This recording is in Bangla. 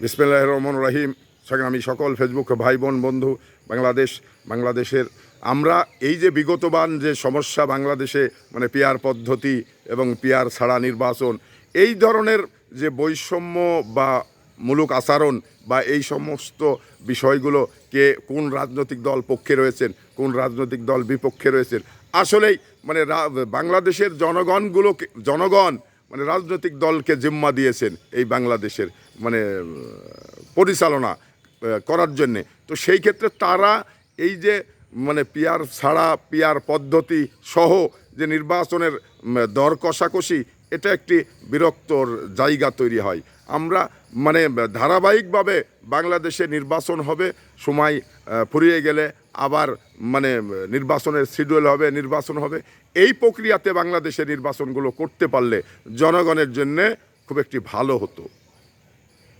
বিসমিল্লাহ রহমান রাহিম। আমি সকল ফেসবুক ভাই বোন বন্ধু বাংলাদেশ, বাংলাদেশের আমরা এই যে বিগতবান যে সমস্যা বাংলাদেশে মানে পিয়ার পদ্ধতি এবং পিয়ার ছাড়া নির্বাচন, এই ধরনের যে বৈষম্য বা মূলক আচরণ বা এই সমস্ত বিষয়গুলো কে কোন রাজনৈতিক দল পক্ষে রয়েছেন, কোন রাজনৈতিক দল বিপক্ষে রয়েছেন, আসলেই মানে বাংলাদেশের জনগণগুলোকে, জনগণ মানে রাজনৈতিক দলকে জিম্মা দিয়েছেন এই বাংলাদেশের মানে পরিচালনা করার জন্যে। তো সেই ক্ষেত্রে তারা এই যে মানে পিয়ার ছাড়া পিয়ার পদ্ধতি সহ যে নির্বাচনের দর কষাকষি এটা একটি বিরক্তর জায়গা তৈরি হয়। আমরা মানে ধারাবাহিকভাবে বাংলাদেশে নির্বাচন হবে, সময় ফুরিয়ে গেলে আবার মানে নির্বাচনের শিডিউল হবে, নির্বাচন হবে। এই প্রক্রিয়াতে বাংলাদেশে নির্বাচনগুলো করতে পারলে জনগণের জন্যে খুব একটি ভালো হতো।